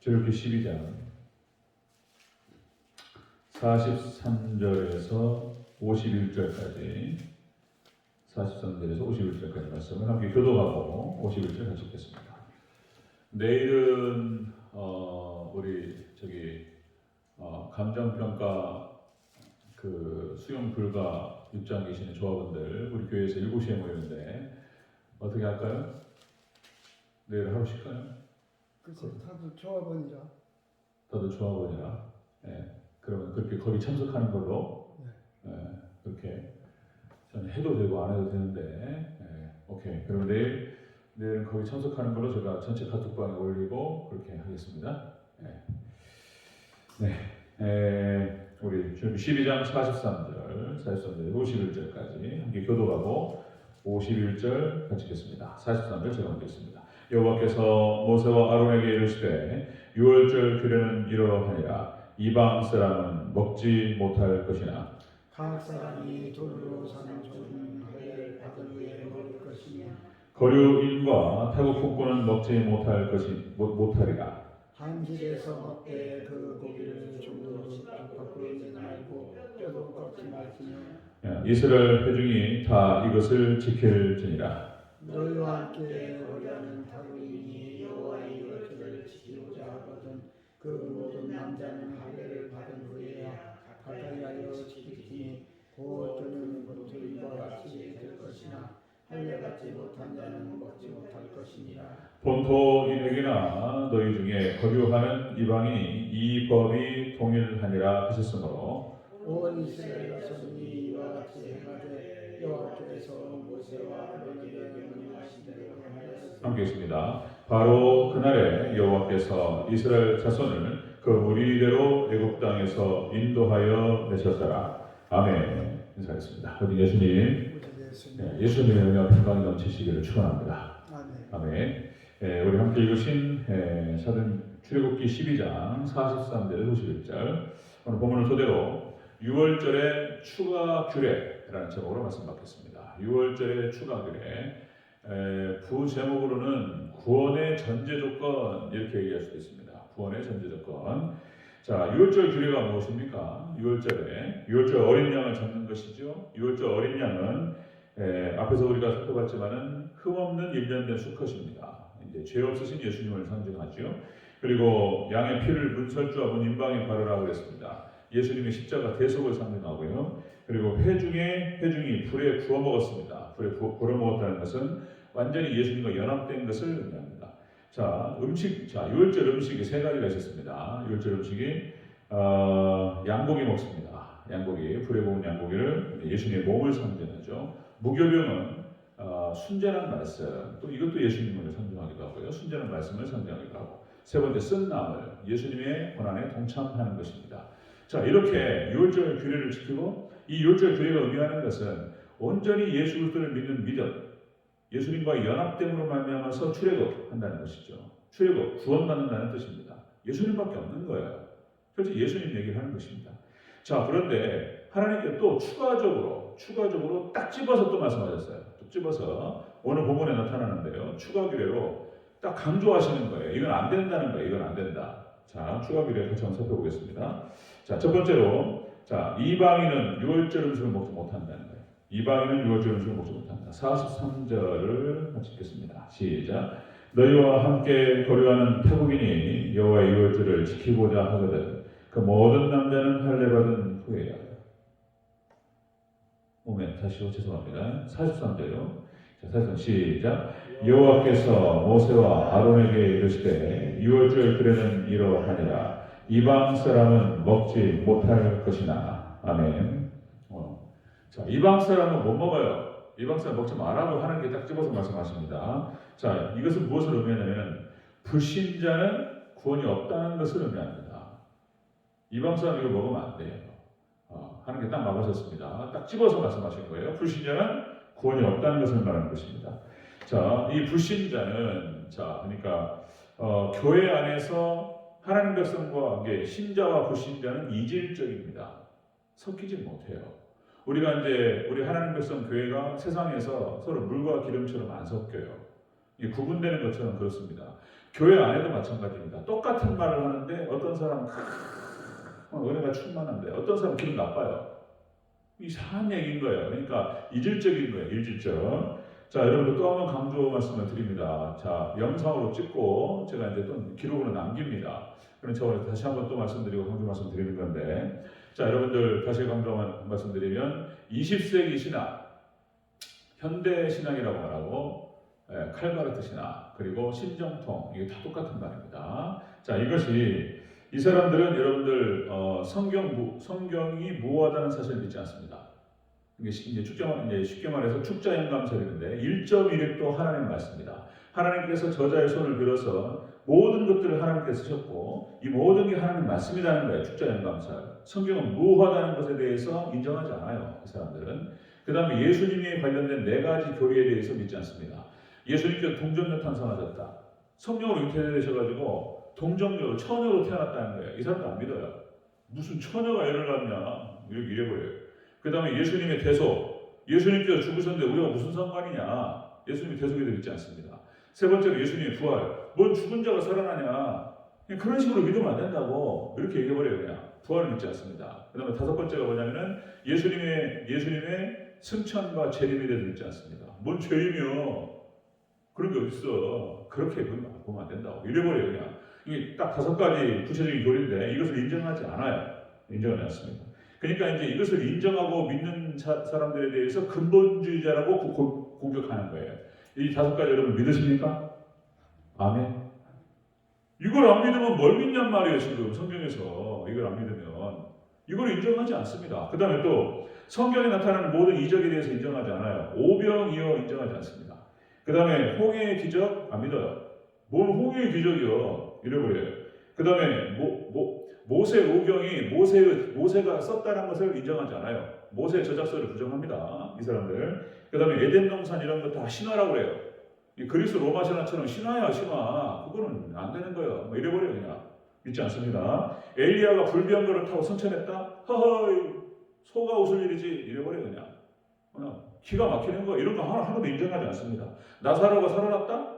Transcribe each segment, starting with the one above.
출애굽기 12장 43절에서 51절까지 43절에서 51절까지 말씀을 함께 교도하고 51절 같이 읽겠습니다. 내일은 어, 우리 저기 어, 감정평가 그 수용 불가 입장 계시는 조합원들 우리 교회에서 7시에 모이는데 어떻게 할까요? 내일 하루 쉴까요? 그치 다들 조합원이라. 다들 조합원이라. 예, 그러면 그렇게 거기 참석하는 걸로. 예, 그렇게 저는 해도 되고 안 해도 되는데. 예, 오케이. 그러면 내일 내일은 거기 참석하는 걸로 제가 전체 카톡방에 올리고 그렇게 하겠습니다. 예. 네, 에, 우리 준비 12장 43절, 43절, 51절까지 함께 교도하고 51절 같이 읽겠습니다. 43절 제가 먼저 읽습니다. 여호와께서 모세와 아론에게 이르시되 유월절 규례는 이러하니라. 이방 사람은 먹지 못할 것이나 각 사람이 돌로 사는 종은 할례를 받은 후에 먹을 것이며 거류인과 태국 북부는 먹지 못할 것이 못, 못하리라. 한 집에서 먹되 그 고기를 종으로 내지 말고 뼈도 꺾지 말지며 예, 이스라엘 회중이 다 이것을 지킬지니라 너희와 함께 거리하는 타국인이 여호와의 율법을 지키고자 하거든 그 모든 남자는 할례를 받은 후에야 가까이 하여 지키니 곧 그는 본토인과 같이 될 것이나 할례 받지 못한 자는 먹지 못할 것이니라. 본토인에게나 너희 중에 거류하는 이방인이 이 법이 동일하니라 하셨으므로 온 이스라엘 자손이 이와 같이 행하되 함께 있습니다. 바로 그날에 여호와께서 이스라엘 자손을 그 무리대로 애굽 땅에서 인도하여 내셨더라. 아멘. 인사하겠습니다. 어디 예수님. 네, 예수님의 은혜와 평강이 넘치시기를 축원합니다. 아멘. 예, 우리 함께 읽으신 예, 사도행 출애굽기 12장 43절 51절 오늘 본문을 토대로 6월절의 추가 규례 라는 제목으로 말씀 받겠습니다. 6월절의 추가 규례 에, 부 제목으로는 구원의 전제 조건 이렇게 얘기할 수도 있습니다. 구원의 전제 조건. 자, 6월절 규례가 무엇입니까? 6월절에 6월절 어린 양을 잡는 것이죠. 6월절 어린 양은 에, 앞에서 우리가 살펴봤지만은 흠없는 일련된 수컷입니다. 이제 죄 없으신 예수님을 상징하죠. 그리고 양의 피를 문설주와 문 임방에 바르라 그랬습니다. 예수님의 십자가 대속을 상징하고요. 그리고 회중에 회중이 불에 구워 먹었습니다. 불에 구- 구워 먹었다는 것은 완전히 예수님과 연합된 것을 의미합니다. 자, 음식, 자, 유월절 음식이 세 가지가 있었습니다. 유월절 음식이 어, 양고기 먹습니다. 양고기, 불에 구운 양고기를 예수님의 몸을 상징하죠. 무교병은 어, 순전한 말씀, 또 이것도 예수님을 상징하기도 하고요. 순전한 말씀을 상징하기도 하고. 세 번째, 쓴 나물, 예수님의 고난에 동참하는 것입니다. 자, 이렇게 유월절 규례를 지키고 이 유월절 규례가 의미하는 것은 온전히 예수 그리스도를 믿는 믿음, 예수님과 연합됨으로 말미암아서 출애굽한다는 것이죠. 출애굽, 구원받는다는 뜻입니다. 예수님밖에 없는 거예요. 그래서 예수님 얘기를 하는 것입니다. 자, 그런데 하나님께 또 추가적으로, 추가적으로 딱 집어서 또 말씀하셨어요. 또 집어서 오늘 본문에 나타나는데요. 추가 규례로 딱 강조하시는 거예요. 이건 안 된다는 거예요. 이건 안 된다. 자, 추가 규례 같이 한번 살펴보겠습니다. 자, 첫 번째로, 자, 이방인은 유월절 음식을 먹지 못한다는 거예요. 이방인은 유월절 음식을 먹지 못한다. 43절을 같이 읽겠습니다. 시작. 너희와 함께 거류하는 태국인이 여호와의 유월절을 지키고자 하거든 그 모든 남자는 할례 받은 후에야. 오면 다시요 죄송합니다. 43절요. 자, 43 시작. 여호와께서 모세와 아론에게 이르시되 유월절 규례는 이러하니라. 이방 사람은 먹지 못할 것이나. 아멘. 어. 자, 이방 사람은 못 먹어요. 이방 사람 먹지 말라고 하는 게 딱 집어서 말씀하십니다. 자, 이것은 무엇을 의미하냐면 불신자는 구원이 없다는 것을 의미합니다. 이방 사람 이거 먹으면 안 돼요. 어, 하는 게딱 막으셨습니다. 딱 집어서 말씀하신 거예요. 불신자는 구원이 없다는 것을 말하는 것입니다. 자, 이 불신자는 자, 그러니까 어, 교회 안에서 하나님 백성과 관계, 신자와 불신자는 이질적입니다. 섞이지 못해요. 우리가 이제 우리 하나님 백성 교회가 세상에서 서로 물과 기름처럼 안 섞여요. 구분되는 것처럼 그렇습니다. 교회 안에도 마찬가지입니다. 똑같은 말을 하는데 어떤 사람은 크, 은혜가 충만한데 어떤 사람은 기분 나빠요. 이상한 얘기인 거예요. 그러니까 이질적인 거예요. 이질적. 자, 여러분들 또 한 번 강조 말씀을 드립니다. 자, 영상으로 찍고 제가 이제 또 기록으로 남깁니다. 그런 차원에서 다시 한번 또 말씀드리고 강조 말씀 드리는 건데, 자, 여러분들 다시 강조 말씀드리면 20세기 신학, 현대 신학이라고 말하고 예, 칼바르트 신학 그리고 신정통 이게 다 똑같은 말입니다. 자, 이것이 이 사람들은 여러분들 어, 성경 무, 성경이 무엇하다는 사실을 믿지 않습니다. 이게 시- 이제 쉽게 말해서 축자 연감설인데 1.1획도 하나님 말씀입니다. 하나님께서 저자의 손을 빌어서 모든 것들을 하나님께서 쓰셨고 이 모든 게 하나님 말씀이라는 거예요. 축자 연감설. 성경은 무엇하다는 것에 대해서 인정하지 않아요. 이 사람들은. 그 다음에 예수님에 관련된 네 가지 교리에 대해서 믿지 않습니다. 예수님께서 동정녀 탄생하셨다. 성령으로 잉태되셔가지고 동정녀로 처녀로 태어났다는 거예요. 이 사람도 안 믿어요. 무슨 처녀가 애를 낳냐 이렇게 이래버려요. 그 다음에 예수님의 대속. 예수님께서 죽으셨는데 우리가 무슨 상관이냐. 예수님의 대속에도 믿지 않습니다. 세 번째로 예수님의 부활. 뭔 죽은 자가 살아나냐. 그런 식으로 믿으면 안 된다고 이렇게 얘기해버려요 그냥. 부활을 믿지 않습니다. 그 다음에 다섯 번째가 뭐냐면은 예수님의 예수님의 승천과 재림에 대해서 믿지 않습니다. 뭔 재림이요? 그런 게 어딨어? 그렇게 보면 안 된다고 이래버려요 그냥. 이게 딱 다섯 가지 구체적인 교리인데 이것을 인정하지 않아요. 인정하지 않습니다. 그러니까 이제 이것을 인정하고 믿는 사, 사람들에 대해서 근본주의자라고 고- 고- 공격하는 거예요. 이 다섯 가지 여러분 믿으십니까? 아멘. 이걸 안 믿으면 뭘 믿냔 말이에요 지금 성경에서 이걸 안 믿으면 이걸 인정하지 않습니다. 그 다음에 또 성경에 나타나는 모든 이적에 대해서 인정하지 않아요. 오병이어 인정하지 않습니다. 그 다음에 홍해의 기적 안 믿어요. 뭔 홍해의 기적이요? 이래버려요. 그 다음에 모, 모, 모세 오경이 모세, 모세가 썼다는 것을 인정하지 않아요. 모세 저작서를 부정합니다. 이 사람들. 그 다음에 에덴 동산 이런 거 다 신화라고 그래요. 이 그리스 로마 신화처럼 신화야 신화. 그거는 안 되는 거예요. 뭐 이래버려요 그냥. 믿지 않습니다. 엘리야가 불병거를 타고 선천했다? 허허이 소가 웃을 일이지 이래버려요 그냥. 그냥 기가 막히는 거 이런 거 하나, 하나도 인정하지 않습니다. 나사로가 살아났다?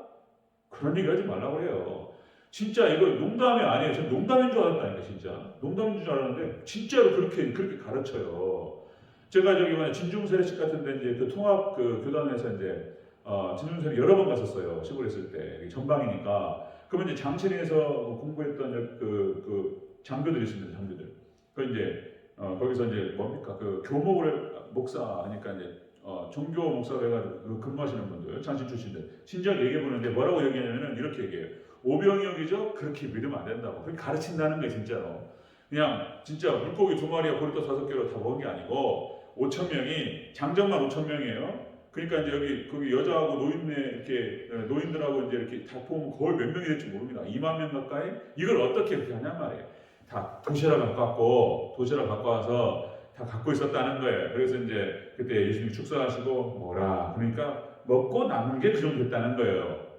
그런 얘기 하지 말라고 그래요. 진짜 이거 농담이 아니에요. 전 농담인 줄 알았다니까 진짜. 농담인 줄 알았는데 진짜로 그렇게 그렇게 가르쳐요. 제가 저기 뭐냐 진중 세례식 같은데 이제 그 통합 그 교단에서 이제 어, 진중 세례 여러 번 갔었어요. 시골에 있을 때 전방이니까. 그러면 이제 장신에서 공부했던 그, 그 장교들이 있습니다. 장교들. 그 이제 어, 거기서 이제 뭡니까 그 교목을 목사 하니까 이제 어, 종교 목사로 해가지고 그 근무하시는 분들 장신 출신들 진작 얘기해 보는데 뭐라고 얘기하냐면은 이렇게 얘기해요. 오병이어기죠 그렇게 믿으면 안 된다고 그렇게 가르친다는 거예요 진짜로. 그냥 진짜 물고기 두 마리와 보리떡 다섯 개로 다 먹은 게 아니고 5천 명이 장정만 5천 명이에요. 그러니까 이제 여기 거기 여자하고 노인네 이렇게 어, 노인들하고 이제 이렇게 다 보면 거의 몇 명이 될지 모릅니다. 2만 명 가까이 이걸 어떻게 그렇게 하냔 말이에요. 다 도시락 갖고 왔고 도시락 갖고 와서 다 갖고 있었다는 거예요. 그래서 이제 그때 예수님 축사하시고 뭐라 그러니까 먹고 남은 게 그 정도 됐다는 거예요.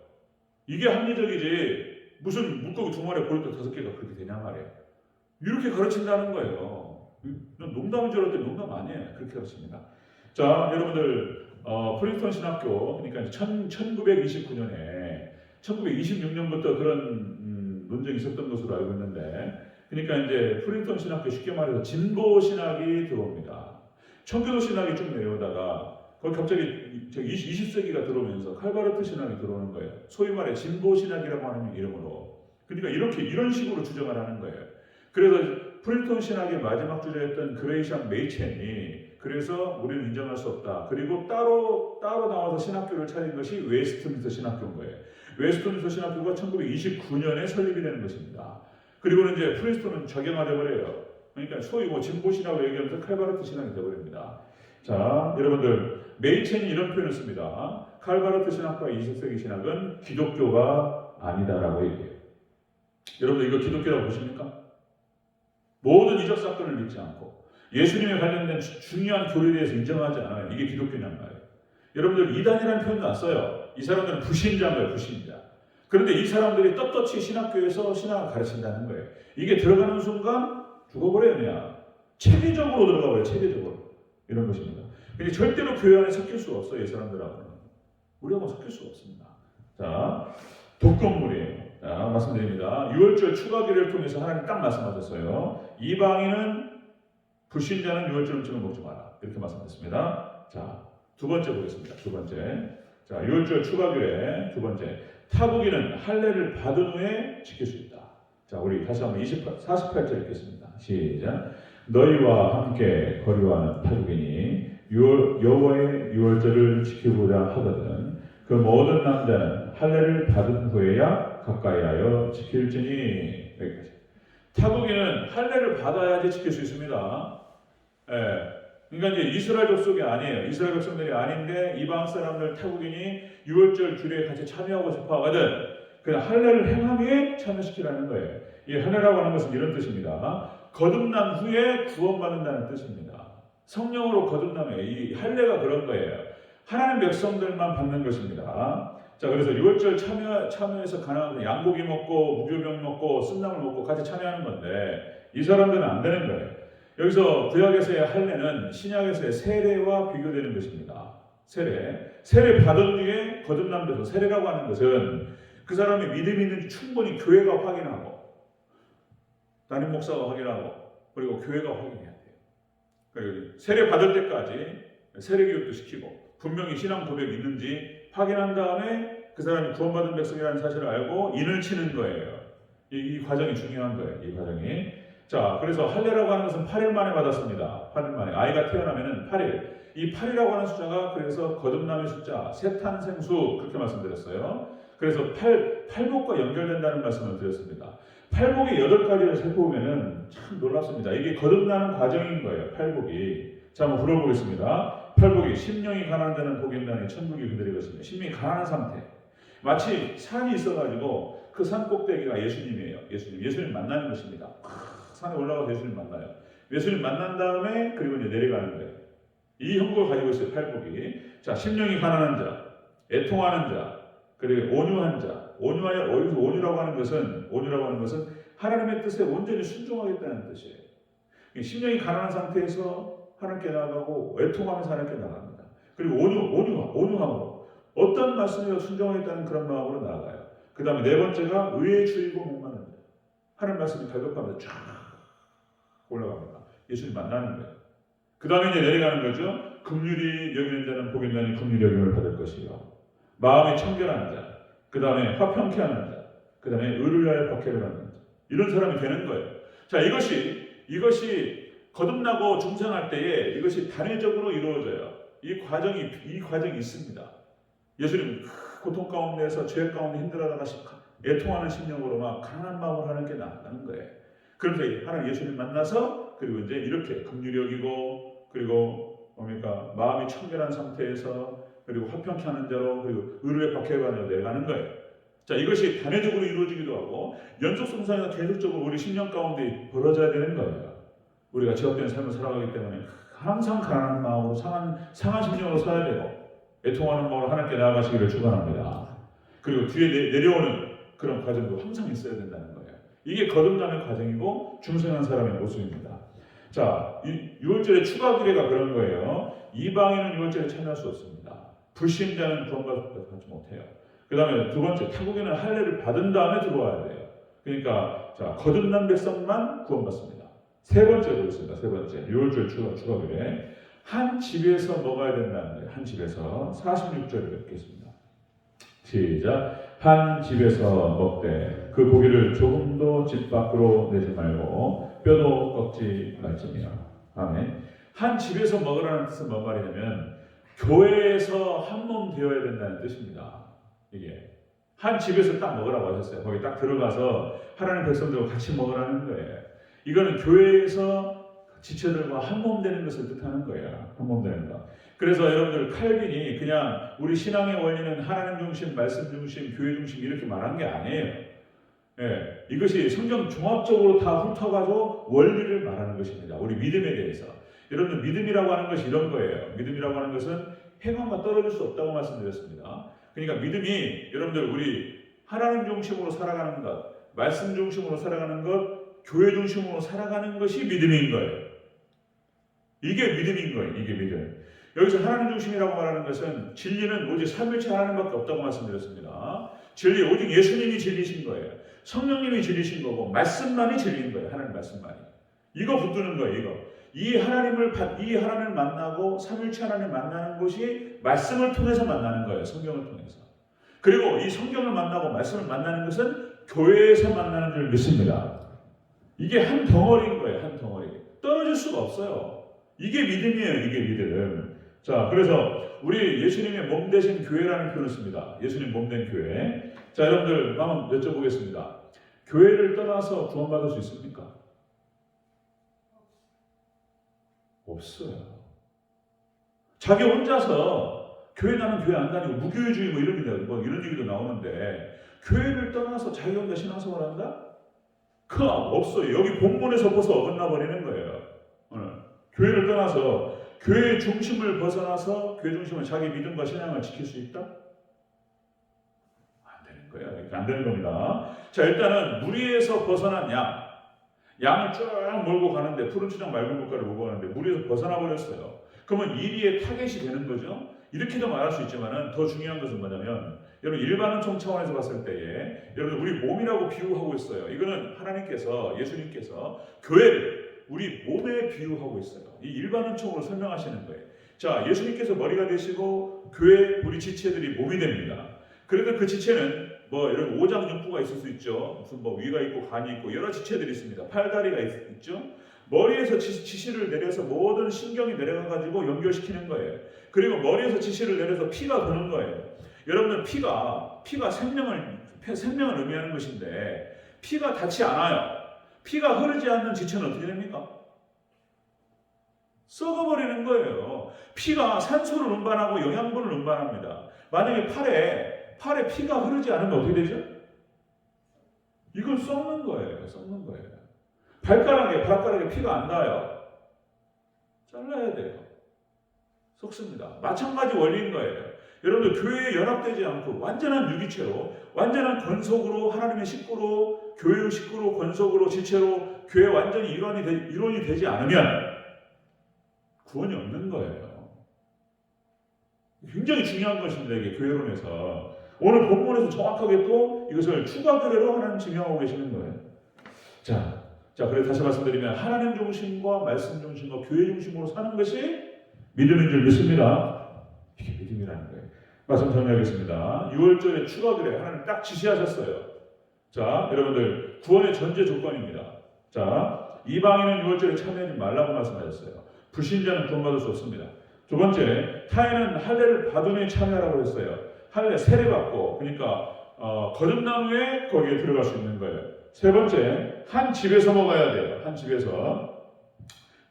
이게 합리적이지 무슨 물고기 두 마리 보리떡 다섯 개가 그렇게 되냐 말이에요. 이렇게 가르친다는 거예요. 난 농담인 줄 알았는데 농담 아니에요. 그렇게 가르칩니다. 자, 여러분들 어, 프린스턴 신학교 그러니까 이제 1929년에 1926년부터 그런 음, 논쟁이 있었던 것으로 알고 있는데 그러니까 이제 프린스턴 신학교 쉽게 말해서 진보 신학이 들어옵니다. 청교도 신학이 쭉 내려오다가 거기 갑자기 20, 세기가 들어오면서 칼바르트 신학이 들어오는 거예요. 소위 말해 진보 신학이라고 하는 이름으로. 그러니까 이렇게 이런 식으로 주장을 하는 거예요. 그래서 프린스턴 신학의 마지막 주자였던 그레이션 메이첸이 그래서 우리는 인정할 수 없다. 그리고 따로 따로 나와서 신학교를 차린 것이 웨스트민스터 신학교인 거예요. 웨스트민스터 신학교가 1929년에 설립이 되는 것입니다. 그리고는 이제 프린스턴은 적용화돼 버려요. 그러니까 소위 뭐 진보 신학을 얘기하면서 칼바르트 신학이 되버립니다. 자, 여러분들 메이첸이 이런 표현을 씁니다. 칼바르트 신학과 20세기 신학은 기독교가 아니다라고 얘기해요. 여러분들 이거 기독교라고 보십니까? 모든 이적 사건을 믿지 않고 예수님에 관련된 주- 중요한 교리에 대해서 인정하지 않아요. 이게 기독교냐는 말이에요. 여러분들 이단이라는 표현도 안 써요. 이 사람들은 불신자인 거예요. 불신자. 그런데 이 사람들이 떳떳이 신학교에서 신학을 가르친다는 거예요. 이게 들어가는 순간 죽어버려요. 그냥 체계적으로 들어가 버려요. 체계적으로. 이런 것입니다. 근데 절대로 교회 안에 섞일 수가 없어요. 이 사람들하고는. 우리하고 섞일 수가 없습니다. 자, 독극물이에요. 자, 말씀드립니다. 6월절 추가 기를 통해서 하나님 딱 말씀하셨어요. 이방인은 불신자는 6월절 음식을 먹지 마라. 이렇게 말씀하셨습니다. 자, 두 번째 보겠습니다. 두 번째. 자, 6월절 추가 규례 두 번째. 타국인은 할례를 받은 후에 지킬 수 있다. 자, 우리 다시 한번 28, 48절 읽겠습니다. 시작. 너희와 함께 거류하는 타국인이 6월, 여호와의 6월절을 지키고자 하거든 그 모든 남자는 할례를 받은 후에야 가까이하여 지킬지니 여기까지. 타국인은 할례를 받아야지 지킬 수 있습니다. 예. 그러니까 이제 이스라엘 족속이 아니에요. 이스라엘 백성들이 아닌데 이방 사람들 타국인이 6월절 규례에 같이 참여하고 싶어 하거든. 그 할례를 행한 후에 참여시키라는 거예요. 이 할례라고 하는 것은 이런 뜻입니다. 거듭난 후에 구원받는다는 뜻입니다. 성령으로 거듭남에 이 할례가 그런 거예요. 하나님 백성들만 받는 것입니다. 자, 그래서 6월절 참여, 참여해서 가나안 양고기 먹고 무교병 먹고 쓴나물 먹고 같이 참여하는 건데 이 사람들은 안 되는 거예요. 여기서 구약에서의 할례는 신약에서의 세례와 비교되는 것입니다. 세례. 세례 받은 뒤에 거듭남돼서 세례라고 하는 것은 그 사람이 믿음이 있는지 충분히 교회가 확인하고 담임 목사가 확인하고 그리고 교회가 확인해야 돼요. 그러니까 세례 받을 때까지 세례 교육도 시키고 분명히 신앙 고백이 있는지 확인한 다음에 그 사람이 구원받은 백성이라는 사실을 알고 인을 치는 거예요. 이, 이 과정이 중요한 거예요. 이 과정이. 자, 그래서 할례라고 하는 것은 8일 만에 받았습니다. 8일 만에. 아이가 태어나면은 8일. 이 8이라고 하는 숫자가 그래서 거듭남의 숫자, 세탄생수 그렇게 말씀드렸어요. 그래서 팔, 팔복과 연결된다는 말씀을 드렸습니다. 팔복이 여덟 가지를 살펴보면은 참 놀랍습니다. 이게 거듭나는 과정인 거예요. 팔복이. 자, 한번 불러보겠습니다. 팔복이 심령이 가난한 자는 복이 있나니 천국이 그들의 것입니다. 심령이 가난한 상태. 마치 산이 있어가지고 그 산 꼭대기가 예수님이에요. 예수님. 예수님 만나는 것입니다. 크, 산에 올라가서 예수님 만나요. 예수님 만난 다음에 그리고 이제 내려가는 거예요. 이 형국을 가지고 있어요. 팔복이. 자, 심령이 가난한 자, 애통하는 자, 그리고 온유한 자. 온유하여 온유라고 하는 것은 온유라고 하는 것은 하나님의 뜻에 온전히 순종하겠다는 뜻이에요. 심령이 가난한 상태에서 하나님께 나아가고 애통하면서 하나님께 나갑니다. 그리고 온유, 온유, 온유함으로 어떤 말씀에 순종하겠다는 그런 마음으로 나아가요. 그 다음에 네 번째가 의에 주의고 목마른 자. 하나님 말씀이 갈급하면서 쫙 올라갑니다. 예수님 만나는 거예요. 그 다음에 이제 내려가는 거죠. 긍휼이 여기는 자는 복이 있나니 긍휼이 여김을 받을 것이요. 마음이 청결한 자. 그 다음에 화평케 하는 자. 그 다음에 의를 위하여 박해를 하는 자. 이런 사람이 되는 거예요. 자, 이것이, 이것이 거듭나고 중생할 때에 이것이 단회적으로 이루어져요. 이 과정이, 이 과정이 있습니다. 예수님 고통 가운데서 죄 가운데 힘들어하다가 애통하는 심령으로 막 강한 마음을 하나님께 나가는 거예요. 그런데 하나님 예수님 만나서 그리고 이제 이렇게 긍휼히 여기고 그리고 뭡니까 마음이 청결한 상태에서 그리고 하는 자로 그리고 의로의 박해관으로 내려가는 거예요. 자 이것이 단회적으로 이루어지기도 하고 연속 성상에서 계속적으로 우리 심령 가운데 벌어져야 되는 거예요. 우리가 제업된 삶을 살아가기 때문에 항상 가난한 마음으로 상한 상한 심령으로 살아야 되고 애통하는 마음으로 하나님께 나아가시기를 축원합니다. 그리고 뒤에 내, 내려오는 그런 과정도 항상 있어야 된다는 거예요. 이게 거듭남의 과정이고 중생한 사람의 모습입니다. 자, 이 6월절의 추가 기례가 그런 거예요. 이방인은 6월절에 참여할 수 없습니다. 불신자는 구원받지 못해요. 그 다음에 두 번째, 타국에는 할례를 받은 다음에 들어와야 돼요. 그러니까, 자, 거듭난 백성만 구원받습니다. 세 번째 보겠습니다. 세 번째. 6월절 추가, 추가 기례. 한 집에서 먹어야 된다는 거예요. 한 집에서. 46절을 읽겠습니다. 시작. 한 집에서 먹되 그 고기를 조금도 집 밖으로 내지 말고 뼈도 꺾지 말지며. 아멘. 한 집에서 먹으라는 뜻은 뭔 말이냐면 교회에서 한 몸 되어야 된다는 뜻입니다. 이게 한 집에서 딱 먹으라고 하셨어요. 거기 딱 들어가서 하나님 백성들과 같이 먹으라는 거예요. 이거는 교회에서 지체들과 한 몸 되는 것을 뜻하는 거예요. 한 몸 되는 거. 그래서 여러분들 칼빈이 그냥 우리 신앙의 원리는 하나님 중심, 말씀 중심, 교회 중심 이렇게 말한 게 아니에요. 예, 이것이 성경 종합적으로 다 훑어가지고 원리를 말하는 것입니다. 우리 믿음에 대해서. 여러분들 믿음이라고 하는 것이 이런 거예요. 믿음이라고 하는 것은 행함과 떨어질 수 없다고 말씀드렸습니다. 그러니까 믿음이 여러분들 우리 하나님 중심으로 살아가는 것, 말씀 중심으로 살아가는 것, 교회 중심으로 살아가는 것이 믿음인 거예요. 이게 믿음인 거예요. 이게 믿음. 여기서 하나님 중심이라고 말하는 것은 진리는 오직 삼일체 하나님밖에 없다고 말씀드렸습니다. 진리 오직 예수님이 진리신 거예요. 성령님이 진리신 거고 말씀만이 진리인 거예요. 하나님 말씀만이. 이거 붙드는 거예요. 이거. 이 하나님을 바- 이 하나님을 만나고 삼일체 하나님 만나는 것이 말씀을 통해서 만나는 거예요. 성경을 통해서. 그리고 이 성경을 만나고 말씀을 만나는 것은 교회에서 만나는 줄 믿습니다. 이게 한 덩어리인 거예요. 한 덩어리. 떨어질 수가 없어요. 이게 믿음이에요. 이게 믿음. 자, 그래서 우리 예수님의 몸 되신 교회라는 표현을 씁니다. 예수님 몸 된 교회. 자, 여러분들 한번 여쭤보겠습니다. 교회를 떠나서 구원받을 수 있습니까? 없어요. 자기 혼자서 교회 나는 교회 안 다니고 무교회주의 뭐 이런 게뭐 이런 얘기도 나오는데 교회를 떠나서 자기 혼자 신앙생활 한다? 그거 없어요. 여기 본문에서 벌써 어긋나 버리는 거예요. 오늘 교회를 떠나서 교회의 중심을 벗어나서 교회 중심을 자기 믿음과 신앙을 지킬 수 있다? 안 되는 거예요. 안 되는 겁니다. 자 일단은 무리에서 벗어난 양, 양을 쭉 몰고 가는데 푸른 추장 맑은 물가를 몰고 가는데 무리에서 벗어나 버렸어요. 그러면 이리의 타겟이 되는 거죠. 이렇게도 말할 수 있지만은 더 중요한 것은 뭐냐면 여러분 일반 은총 차원에서 봤을 때에 여러분 우리 몸이라고 비유하고 있어요. 이거는 하나님께서 예수님께서 교회를 우리 몸에 비유하고 있어요. 이 일반 은총으로 설명하시는 거예요. 자 예수님께서 머리가 되시고 교회 우리 지체들이 몸이 됩니다. 그래도 그 지체는 뭐 이런 오장육부가 있을 수 있죠. 무슨 뭐 위가 있고 간이 있고 여러 지체들이 있습니다. 팔다리가 있, 있죠. 머리에서 지, 지시를 내려서 모든 신경이 내려가 가지고 연결시키는 거예요. 그리고 머리에서 지시를 내려서 피가 도는 거예요. 여러분들 피가 피가 생명을 생명을 의미하는 것인데 피가 닿지 않아요. 피가 흐르지 않는 지체는 어떻게 됩니까? 썩어버리는 거예요. 피가 산소를 운반하고 영양분을 운반합니다. 만약에 팔에 팔에 피가 흐르지 않으면 어떻게 되죠? 이건 썩는 거예요. 썩는 거예요. 발가락에 발가락에 피가 안 닿아요. 잘라야 돼요. 썩습니다. 마찬가지 원리인 거예요. 여러분들 교회에 연합되지 않고 완전한 유기체로 완전한 권속으로 하나님의 식구로 교회의 식구로 권속으로 지체로 교회 완전히 일원이 되, 일원이 되지 않으면 구원이 없는 거예요. 굉장히 중요한 것입니다. 이게 교회론에서 오늘 본문에서 정확하게 또 이것을 추가 교회로 하나님 증명하고 계시는 거예요. 자, 자, 그래서 다시 말씀드리면 하나님 중심과 말씀 중심과 교회 중심으로 사는 것이 믿음인 줄 믿습니다. 이게 믿음이라는 거예요. 말씀 정리하겠습니다. 6월절에 추가 교회 하나님 딱 지시하셨어요. 자, 여러분들 구원의 전제 조건입니다. 자, 이방인은 6월절에 참여하지 말라고 말씀하셨어요. 불신자는 구원받을 수 없습니다. 두 번째, 타인은 할례를 받음에 참여하라고 했어요. 할례 세례 받고, 그러니까 어, 거듭나무에 거기에 들어갈 수 있는 거예요. 세 번째, 한 집에서 먹어야 돼요. 한 집에서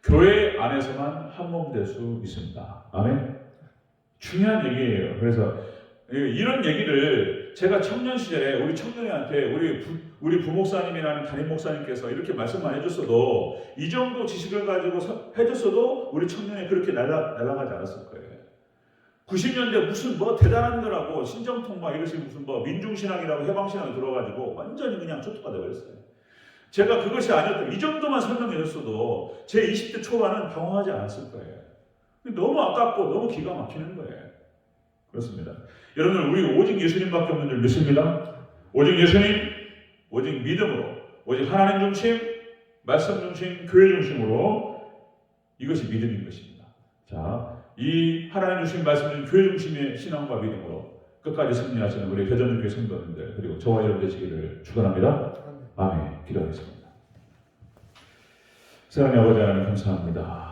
교회 안에서만 한 몸 될 수 있습니다. 아멘. 중요한 얘기예요. 그래서 이런 얘기를 제가 청년 시절에 우리 청년한테 우리 부, 우리 부목사님이라는 담임 목사님께서 이렇게 말씀만 해줬어도 이 정도 지식을 가지고 서- 해줬어도 우리 청년이 그렇게 날아, 날아가지 않았을 거예요. 90년대 무슨 뭐 대단한 거라고 신정통 막 이것이 무슨 뭐 민중신앙이라고 해방신앙이 들어가지고 완전히 그냥 초토가 되버렸어요. 제가 그것이 아니었던 이 정도만 설명해줬어도 제 20대 초반은 방황하지 않았을 거예요. 너무 아깝고 너무 기가 막히는 거예요. 그렇습니다. 여러분 우리 오직 예수님밖에 없는 줄 믿습니다. 오직 예수님, 오직 믿음으로, 오직 하나님 중심, 말씀 중심, 교회 중심으로 이것이 믿음인 것입니다. 자, 이 하나님 주신 말씀 중 교회 중심의 신앙과 믿음으로 끝까지 승리하시는 우리 대전교회 성도님들 그리고 저와 여러분 되시기를 축원합니다. 아멘. 기도하겠습니다. 사랑의 아버지 하나님 감사합니다.